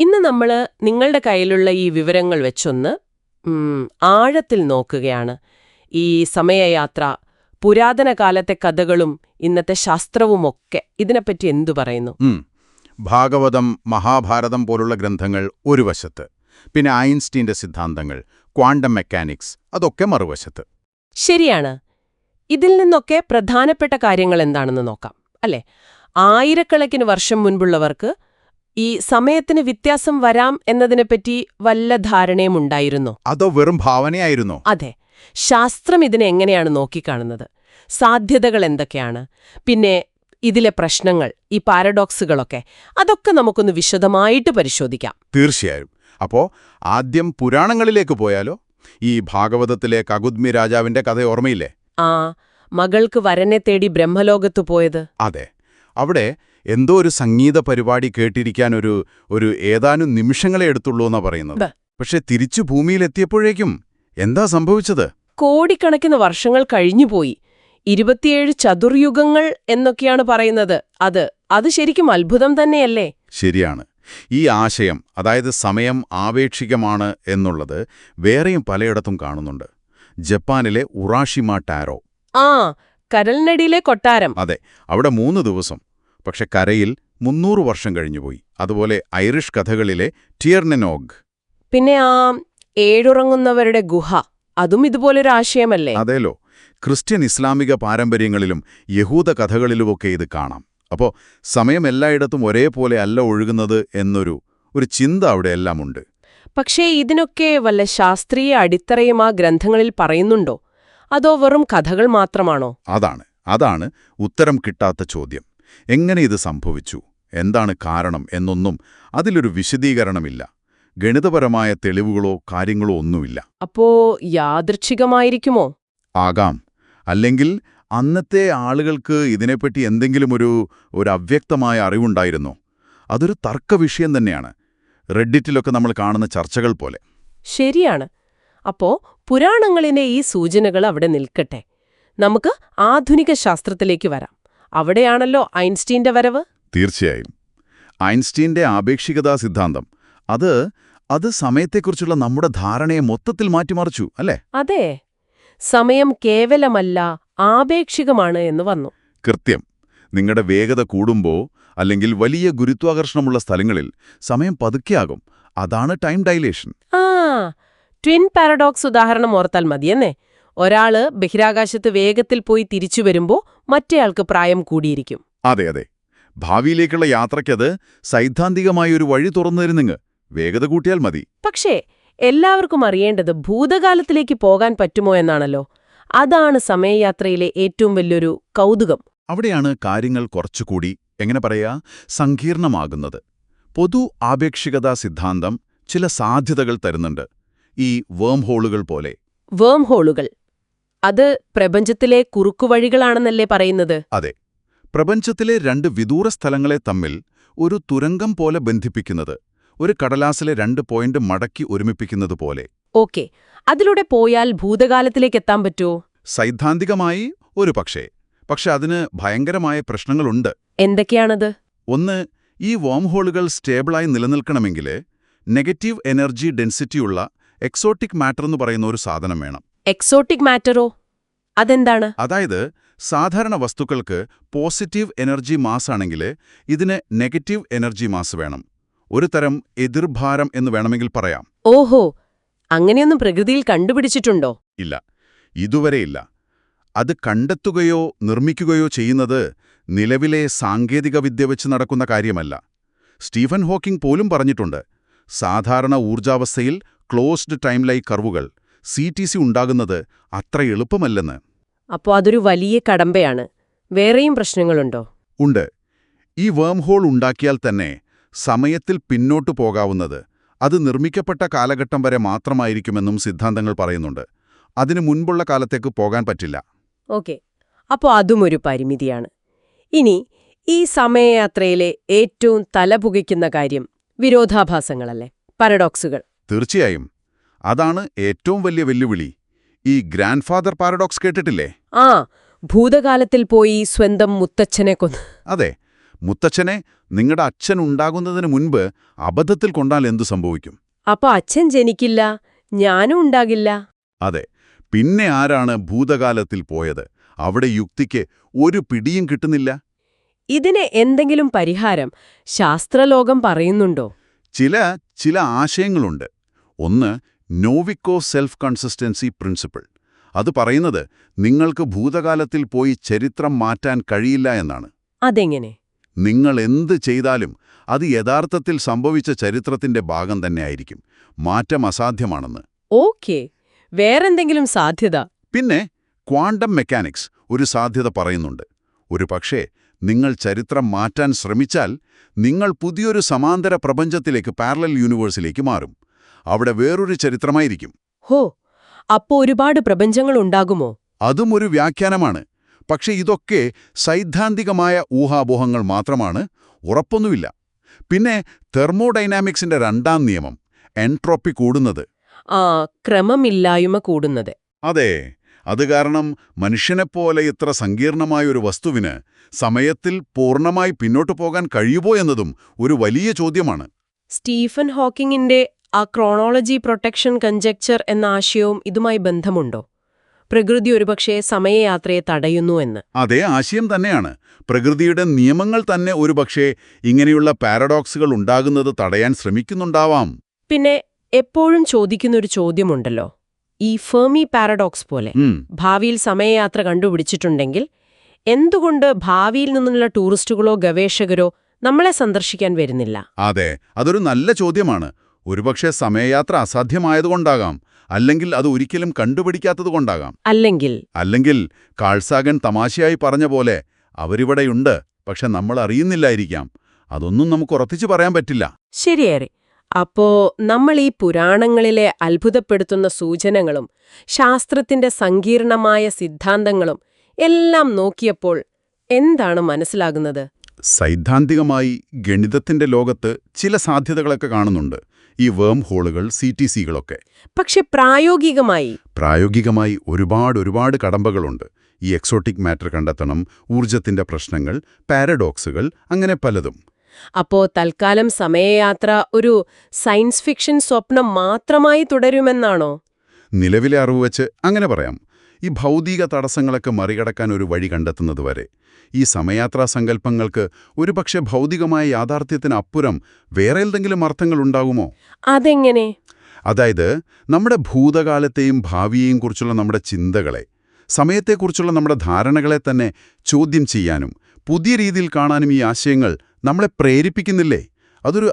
ഇന്ന് നമ്മൾ നിങ്ങളുടെ കയ്യിലുള്ള ഈ വിവരങ്ങൾ വെച്ചൊന്ന് ആഴത്തിൽ നോക്കുകയാണ്. ഈ സമയയാത്ര പുരാതന കാലത്തെ കഥകളും ഇന്നത്തെ ശാസ്ത്രവുമൊക്കെ ഇതിനെപ്പറ്റി എന്തു പറയുന്നു? ഭാഗവതം മഹാഭാരതം പോലുള്ള ഗ്രന്ഥങ്ങൾ ഒരു വശത്ത് പിന്നെ ഐൻസ്റ്റീന്റെ സിദ്ധാന്തങ്ങൾ ക്വാണ്ടം മെക്കാനിക്സ് അതൊക്കെ മറുവശത്ത്. ശരിയാണ്. ഇതിൽ നിന്നൊക്കെ പ്രധാനപ്പെട്ട കാര്യങ്ങൾ എന്താണെന്ന് നോക്കാം അല്ലേ? ആയിരക്കണക്കിന് വർഷം മുൻപുള്ളവർക്ക് ഈ സമയത്തിന് വ്യത്യാസം വരാം എന്നതിനെപ്പറ്റി വല്ല ധാരണയും ഉണ്ടായിരുന്നോ? അതോ വെറും ഭാവനയായിരുന്നോ? അതെ. ശാസ്ത്രം ഇതിനെ എങ്ങനെയാണ് നോക്കിക്കാണുന്നത്? സാധ്യതകൾ എന്തൊക്കെയാണ്? പിന്നെ ഇതിലെ പ്രശ്നങ്ങൾ ഈ പാരഡോക്സുകളൊക്കെ അതൊക്കെ നമുക്കൊന്ന് വിശദമായിട്ട് പരിശോധിക്കാം. തീർച്ചയായും. അപ്പോ ആദ്യം പുരാണങ്ങളിലേക്ക് പോയാലോ? ഈ ഭാഗവതത്തിലെ കകുദ്മി രാജാവിന്റെ കഥ ഓർമ്മയില്ലേ? ആ മകൾക്ക് വരനെ തേടി ബ്രഹ്മലോകത്ത് പോയത്? അതെ. അവിടെ എന്തോ ഒരു സംഗീത പരിപാടി കേട്ടിരിക്കാൻ ഒരു ഒരു ഏതാനും നിമിഷങ്ങളെ എടുത്തുള്ളൂ എന്നാ പറയുന്നത്. പക്ഷെ തിരിച്ചു ഭൂമിയിലെത്തിയപ്പോഴേക്കും എന്താ സംഭവിച്ചത്? കോടിക്കണക്കിന് വർഷങ്ങൾ കഴിഞ്ഞുപോയി ഇരുപത്തിയേഴ് ചതുർയുഗങ്ങൾ എന്നൊക്കെയാണ് പറയുന്നത്. അത് അത് ശരിക്കും അത്ഭുതം തന്നെയല്ലേ? ശരിയാണ്. ഈ ആശയം അതായത് സമയം ആപേക്ഷികമാണ് എന്നുള്ളത് വേറെയും പലയിടത്തും കാണുന്നുണ്ട്. ജപ്പാനിലെ ഉറാഷിമ ടാരോ. ആ കരൽനടിയിലെ കൊട്ടാരം. അതെ അവിടെ മൂന്ന് ദിവസം. പക്ഷെ കരയിൽ മുന്നൂറ് വർഷം കഴിഞ്ഞുപോയി. അതുപോലെ ഐറിഷ് കഥകളിലെ ടിയർനെനോഗ്. പിന്നെ ആ ഏഴുറങ്ങുന്നവരുടെ ഗുഹ അതും ഇതുപോലൊരു ആശയമല്ലേ? അതേലോ. ക്രിസ്ത്യൻ ഇസ്ലാമിക പാരമ്പര്യങ്ങളിലും യഹൂദ കഥകളിലുമൊക്കെ ഇത് കാണാം. അപ്പോൾ സമയം എല്ലായിടത്തും ഒരേപോലെ അല്ല ഒഴുകുന്നത് എന്നൊരു ഒരു ചിന്ത അവിടെ എല്ലാമുണ്ട്. പക്ഷേ ഇതിനൊക്കെ വല്ല ശാസ്ത്രീയ അടിത്തറയും ആ ഗ്രന്ഥങ്ങളിൽ പറയുന്നുണ്ടോ? അതോ വെറും കഥകൾ മാത്രമാണോ? അതാണ്. അതാണ് ഉത്തരം കിട്ടാത്ത ചോദ്യം. എങ്ങനെ ഇത് സംഭവിച്ചു? എന്താണ് കാരണം എന്നൊന്നും അതിലൊരു വിശദീകരണമില്ല. ഗണിതപരമായ തെളിവുകളോ കാര്യങ്ങളോ ഒന്നുമില്ല. അപ്പോ യാദൃച്ഛികമായിരിക്കുമോ? ആകാം. അല്ലെങ്കിൽ അന്നത്തെ ആളുകൾക്ക് ഇതിനെപ്പറ്റി എന്തെങ്കിലും ഒരു ഒരു അവ്യക്തമായ അറിവുണ്ടായിരുന്നോ? അതൊരു തർക്ക വിഷയം തന്നെയാണ്. റെഡിറ്റിലൊക്കെ നമ്മൾ കാണുന്ന ചർച്ചകൾ പോലെ. ശരിയാണ്. അപ്പോ പുരാണങ്ങളിലെ ഈ സൂചനകൾ അവിടെ നിൽക്കട്ടെ. നമുക്ക് ആധുനിക ശാസ്ത്രത്തിലേക്ക് വരാം. അവിടെയാണല്ലോ ഐൻസ്റ്റീന്റെ വരവ്? തീർച്ചയായും. ഐൻസ്റ്റീന്റെ ആപേക്ഷികതാ സിദ്ധാന്തം. അത് അത് സമയത്തെക്കുറിച്ചുള്ള നമ്മുടെ ധാരണയെ മൊത്തത്തിൽ മാറ്റിമറിച്ചു അല്ലേ? അതെ. സമയം കേവലമല്ല ആപേക്ഷികമാണ് എന്ന് വന്നു. കൃത്യം. നിങ്ങളുടെ വേഗത കൂടുമ്പോ അല്ലെങ്കിൽ വലിയ ഗുരുത്വാകർഷണമുള്ള സ്ഥലങ്ങളിൽ സമയം പതുക്കെയാകും. അതാണ് ടൈം ഡൈലേഷൻ. ആ ട്വിൻ പാരഡോക്സ് ഉദാഹരണം ഓർത്താൽ മതിയെന്നേ. ഒരാൾ ബഹിരാകാശത്ത് വേഗത്തിൽ പോയി തിരിച്ചു വരുമ്പോ മറ്റേയാൾക്ക് പ്രായം കൂടിയിരിക്കും. അതെ അതെ. ഭാവിയിലേക്കുള്ള യാത്രയ്ക്കത് സൈദ്ധാന്തികമായ ഒരു വഴി തുറന്നു വേഗത കൂട്ടിയാൽ മതി. പക്ഷേ എല്ലാവർക്കും അറിയേണ്ടത് ഭൂതകാലത്തിലേക്ക് പോകാൻ പറ്റുമോ എന്നാണല്ലോ. അതാണ് സമയയാത്രയിലെ ഏറ്റവും വലിയൊരു കൗതുകം. അവിടെയാണ് കാര്യങ്ങൾ കുറച്ചുകൂടി എങ്ങനെ പറയാ സങ്കീർണമാകുന്നത്. പൊതു ആപേക്ഷികതാ സിദ്ധാന്തം ചില സാധ്യതകൾ തരുന്നുണ്ട്. ഈ വേം ഹോളുകൾ പോലെ. വേം ഹോളുകൾ അത് പ്രപഞ്ചത്തിലെ കുറുക്കുവഴികളാണെന്നല്ലേ പറയുന്നത്? അതെ. പ്രപഞ്ചത്തിലെ രണ്ട് വിദൂര സ്ഥലങ്ങളെ തമ്മിൽ ഒരു തുരങ്കം പോലെ ബന്ധിപ്പിക്കുന്നത് ഒരു കടലാസിലെ രണ്ട് പോയിന്റ് മടക്കി ഒരുമിപ്പിക്കുന്നത് പോലെ. ഓക്കെ. അതിലൂടെ പോയാൽ ഭൂതകാലത്തിലേക്ക് എത്താൻ പറ്റുമോ സൈദ്ധാന്തികമായി ഒരു പക്ഷേ. പക്ഷെ അതിന് ഭയങ്കരമായ പ്രശ്നങ്ങളുണ്ട്. എന്തൊക്കെയാണത്? ഒന്ന് ഈ വോം ഹോളുകൾ സ്റ്റേബിളായി നിലനിൽക്കണമെങ്കിൽ നെഗറ്റീവ് എനർജി ഡെൻസിറ്റിയുള്ള എക്സോട്ടിക് മാറ്റർ എന്ന് പറയുന്ന ഒരു സാധനം വേണം. എക്സോട്ടിക് മാറ്ററോ? അതെന്താണ്? അതായത് സാധാരണ വസ്തുക്കൾക്ക് പോസിറ്റീവ് എനർജി മാസ് ആണെങ്കിൽ ഇതിന് നെഗറ്റീവ് എനർജി മാസ് വേണം. ഒരു തരം എതിർഭാരം എന്ന് വേണമെങ്കിൽ പറയാം. ഓഹോ അങ്ങനെയൊന്നും പ്രകൃതിയിൽ കണ്ടുപിടിച്ചിട്ടുണ്ടോ? ഇല്ല. ഇതുവരെയില്ല അത് കണ്ടെത്തുകയോ നിർമ്മിക്കുകയോ ചെയ്യുന്നത് നിലവിലെ സാങ്കേതിക വിദ്യ വെച്ച് നടക്കുന്ന കാര്യമല്ല. സ്റ്റീഫൻ ഹോക്കിംഗ് പോലും പറഞ്ഞിട്ടുണ്ട്. സാധാരണ ഊർജാവസ്ഥയിൽ ക്ലോസ്ഡ് ടൈംലൈ കർവുകൾ സി ടി സി ഉണ്ടാകുന്നത് അത്ര എളുപ്പമല്ലെന്ന്. അപ്പോ അതൊരു വലിയ കടമ്പയാണ്. വേറെയും പ്രശ്നങ്ങളുണ്ടോ? ഉണ്ട്. ഈ വേം ഹോൾ ഉണ്ടാക്കിയാൽ തന്നെ സമയത്തിൽ പിന്നോട്ടു പോകാവുന്നത് അത് നിർമ്മിക്കപ്പെട്ട കാലഘട്ടം വരെ മാത്രമായിരിക്കുമെന്നും സിദ്ധാന്തങ്ങൾ പറയുന്നുണ്ട്. അതിനു മുൻപുള്ള കാലത്തേക്ക് പോകാൻ പറ്റില്ല. ഓക്കെ. അപ്പോൾ അതും ഒരു പരിമിതിയാണ്. ഇനി ഈ സമയയാത്രയിലെ ഏറ്റവും തലപുകയ്ക്കുന്ന കാര്യം വിരോധാഭാസങ്ങളല്ലേ? പാരഡോക്സുകൾ. തീർച്ചയായും. അതാണ് ഏറ്റവും വലിയ വെല്ലുവിളി. ഈ ഗ്രാൻഡ് ഫാദർ പാരഡോക്സ് കേട്ടിട്ടില്ലേ? ആ ഭൂതകാലത്തിൽ പോയി സ്വന്തം മുത്തച്ഛനെ കൊന്നു. അതെ മുത്തച്ഛനെ നിങ്ങളുടെ അച്ഛൻ ഉണ്ടാകുന്നതിന് മുൻപ് അബദ്ധത്തിൽ കൊണ്ടാൽ എന്തു സംഭവിക്കും? അപ്പൊ അച്ഛൻ ജനിക്കില്ല ഞാനും ഉണ്ടാകില്ല. അതെ പിന്നെ ആരാണ് ഭൂതകാലത്തിൽ പോയത്? അവിടെ യുക്തിക്ക് ഒരു പിടിയും കിട്ടുന്നില്ല? ഇതിന് എന്തെങ്കിലും പരിഹാരം ശാസ്ത്രലോകം പറയുന്നുണ്ടോ? ചില ചില ആശയങ്ങളുണ്ട്. ഒന്ന് നോവിക്കോ സെൽഫ് കൺസിസ്റ്റൻസി പ്രിൻസിപ്പിൾ. അത് പറയുന്നത് നിങ്ങൾക്ക് ഭൂതകാലത്തിൽ പോയി ചരിത്രം മാറ്റാൻ കഴിയില്ല എന്നാണ്. അതെങ്ങനെ? നിങ്ങൾ എന്ത് ചെയ്താലും അത് യഥാർത്ഥത്തിൽ സംഭവിച്ച ചരിത്രത്തിന്റെ ഭാഗം തന്നെയായിരിക്കും മാറ്റം അസാധ്യമാണെന്ന്. ഓക്കെ. വേറെന്തെങ്കിലും സാധ്യത? പിന്നെ ക്വാണ്ടം മെക്കാനിക്സ് ഒരു സാധ്യത പറയുന്നുണ്ട്. ഒരു പക്ഷേ നിങ്ങൾ ചരിത്രം മാറ്റാൻ ശ്രമിച്ചാൽ നിങ്ങൾ പുതിയൊരു സമാന്തര പ്രപഞ്ചത്തിലേക്ക് പാരലൽ യൂണിവേഴ്സിലേക്ക് മാറും. അവിടെ വേറൊരു ചരിത്രമായിരിക്കും. ഹോ അപ്പോ ഒരുപാട് പ്രപഞ്ചങ്ങൾ ഉണ്ടാകുമോ അതും ഒരു വ്യാഖ്യാനമാണ്. പക്ഷെ ഇതൊക്കെ സൈദ്ധാന്തികമായ ഊഹാപോഹങ്ങൾ മാത്രമാണ് ഉറപ്പൊന്നുമില്ല. പിന്നെ തെർമോഡൈനാമിക്സിന്റെ രണ്ടാം നിയമം എൻട്രോപ്പി കൂടുന്നത്. ആ ക്രമമില്ലായ്മ കൂടുന്നത്. അതെ അത് കാരണം മനുഷ്യനെപ്പോലെ ഇത്ര സങ്കീർണമായ ഒരു വസ്തുവിന് സമയത്തിൽ പൂർണമായി പിന്നോട്ടു പോകാൻ കഴിയുമോ എന്നതും ഒരു വലിയ ചോദ്യമാണ്. സ്റ്റീഫൻ ഹോക്കിങ്ങിന്റെ ആ ക്രോണോളജി പ്രൊട്ടക്ഷൻ കഞ്ചക്ചർ എന്ന ആശയവും ഇതുമായി ബന്ധമുണ്ടോ? പ്രകൃതി ഒരുപക്ഷെ സമയയാത്രയെ തടയുന്നു എന്ന്. അതേ ആശയം തന്നെയാണ്. പ്രകൃതിയുടെ നിയമങ്ങൾ തന്നെ ഒരുപക്ഷെ ഇങ്ങനെയുള്ള പാരഡോക്സുകൾ ഉണ്ടാകുന്നത് തടയാൻ ശ്രമിക്കുന്നുണ്ടാവാം. പിന്നെ എപ്പോഴും ചോദിക്കുന്നൊരു ചോദ്യമുണ്ടല്ലോ. ഈ ഫെർമി പാരഡോക്സ് പോലെ ഭാവിയിൽ സമയയാത്ര കണ്ടുപിടിച്ചിട്ടുണ്ടെങ്കിൽ എന്തുകൊണ്ട് ഭാവിയിൽ നിന്നുള്ള ടൂറിസ്റ്റുകളോ ഗവേഷകരോ നമ്മളെ സന്ദർശിക്കാൻ വരുന്നില്ല? അതെ അതൊരു നല്ല ചോദ്യമാണ്. ഒരുപക്ഷെ സമയയാത്ര അസാധ്യമായതുകൊണ്ടാകാം അല്ലെങ്കിൽ അത് ഒരിക്കലും കണ്ടുപിടിക്കാത്തതുകൊണ്ടാകാം അല്ലെങ്കിൽ അല്ലെങ്കിൽ കാൾസാഗൻ തമാശയായി പറഞ്ഞ പോലെ അവരിവിടെയുണ്ട് പക്ഷെ നമ്മൾ അറിയുന്നില്ലായിരിക്കാം. അതൊന്നും നമുക്ക് ഉറപ്പിച്ചു പറയാൻ പറ്റില്ല. ശരിയേറെ. അപ്പോ നമ്മൾ ഈ പുരാണങ്ങളിലെ അത്ഭുതപ്പെടുത്തുന്ന സൂചനകളും ശാസ്ത്രത്തിന്റെ സങ്കീർണമായ സിദ്ധാന്തങ്ങളും എല്ലാം നോക്കിയപ്പോൾ എന്താണ് മനസ്സിലാകുന്നത്? സൈദ്ധാന്തികമായി ഗണിതത്തിന്റെ ലോകത്ത് ചില സാധ്യതകളൊക്കെ കാണുന്നുണ്ട്. ഈ വേം ഹോളുകൾ സി ടി സികളൊക്കെ പക്ഷെ പ്രായോഗികമായി. പ്രായോഗികമായി ഒരുപാട് ഒരുപാട് കടമ്പകളുണ്ട്. ഈ എക്സോട്ടിക് മാറ്റർ കണ്ടെത്തണം ഊർജത്തിന്റെ പ്രശ്നങ്ങൾ പാരഡോക്സുകൾ അങ്ങനെ പലതും. അപ്പോ തൽക്കാലം സമയയാത്ര ഒരു സയൻസ് ഫിക്ഷൻ സ്വപ്നം മാത്രമായി തുടരുമെന്നാണോ? നിലവിലെ അറിവ് വെച്ച് അങ്ങനെ പറയാം. ഈ ഭൗതിക തടസ്സങ്ങളൊക്കെ മറികടക്കാൻ ഒരു വഴി കണ്ടെത്തുന്നതുവരെ ഈ സമയാത്രാ സങ്കല്പങ്ങൾക്ക് ഒരുപക്ഷെ ഭൗതികമായ യാഥാർത്ഥ്യത്തിന് അപ്പുറം വേറെ എന്തെങ്കിലും അർത്ഥങ്ങൾ ഉണ്ടാകുമോ? അതെങ്ങനെ? അതായത് നമ്മുടെ ഭൂതകാലത്തെയും ഭാവിയെയും കുറിച്ചുള്ള നമ്മുടെ ചിന്തകളെ സമയത്തെക്കുറിച്ചുള്ള നമ്മുടെ ധാരണകളെ തന്നെ ചോദ്യം ചെയ്യാനും പുതിയ രീതിയിൽ കാണാനും ഈ ആശയങ്ങൾ നമ്മളെ പ്രേരിപ്പിക്കുന്നില്ലേ? അതൊരു